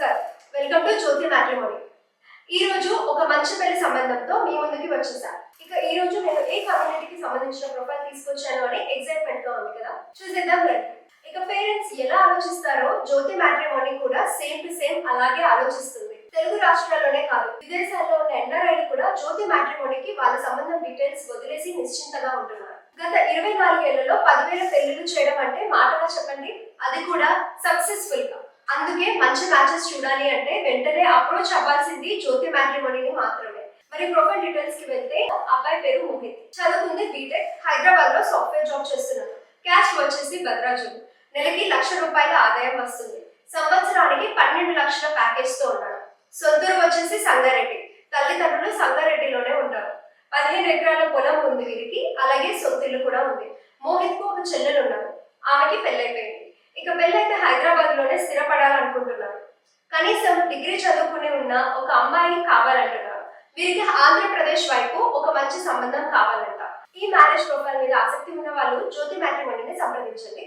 నమస్కారం welcome to Jyothi matrimony ఈ రోజు ఒక మంచి పెళ్ళి సంబంధంతో మీ ముందుకి వచ్చేసా ఇక ఈ రోజు నేను ఏ కమ్యూనిటీకి సంబంధించిన ప్రొఫైల్ తీసుకొచ్చాను అని ఎక్సైట్మెంట్గా ఉంది కదా? చూసేద్దాం రండి. ఇక పేరెంట్స్ ఎలా ఆలోచిస్తారో జ్యోతి మ్యాట్రిమోని కూడా సేమ్ టు సేమ్ అలాగే ఆలోచిస్తుంది. తెలుగు రాష్ట్రాల్లోనే కాదు విదేశాల్లో ఉన్న ఎన్ఆర్ఐలు కూడా జ్యోతి మ్యాట్రిమోనికి వాళ్ళ సంబంధం డీటెయిల్స్ వదిలేసి నిశ్చింతగా ఉంటున్నారు. గత ఇరవై నాలుగేళ్ళలో పదివేల పెళ్ళిళ్ళు చేయడం అంటే మాటగా చెప్పండి అది కూడా సక్సెస్ఫుల్గా. అందుకే మంచి మ్యాచెస్ చూడాలి అంటే వెంటనే అప్రోచ్ అవ్వాల్సింది జ్యోతి మ్యాట్రిమోనీని మాత్రమే. మరి ప్రొఫైల్ డీటెయిల్స్కి వెళ్తే అబ్బాయి పేరు మోహిత్. చదువుకుంది బీటెక్ హైదరాబాద్లో సాఫ్ట్వేర్ జాబ్ చేస్తున్నాడు. క్యాష్ వచ్చేసి భద్రాజు నెలకి లక్ష రూపాయల ఆదాయం వస్తుంది. సంవత్సరానికి పన్నెండు లక్షల ప్యాకేజ్తో ఉన్నాడు. సొంతూరు వచ్చేసి సంగారెడ్డి. తల్లిదండ్రులు సంగారెడ్డిలోనే ఉంటారు. పదిహేను ఎకరాల పొలం ఉంది వీరికి. అలాగే సొంతిల్లు కూడా ఉంది. మోహిత్కు ఒక చెల్లెలు ఉన్నారు ఆమెకి పెళ్ళైపోయింది. ఇక పెళ్ళైతే హైదరాబాద్లోనే స్థిరపడాలనుకుంటున్నారు. కనీసం డిగ్రీ చదువుకుని ఉన్న ఒక అమ్మాయి కావాలంటున్నారు వీరికి ఆంధ్రప్రదేశ్ వైపు ఒక మంచి సంబంధం కావాలంట. ఈ మ్యారేజ్ ప్రొఫైల్ మీద ఆసక్తి ఉన్న వాళ్ళు జ్యోతి మ్యాట్రిమోనీని సంప్రదించండి.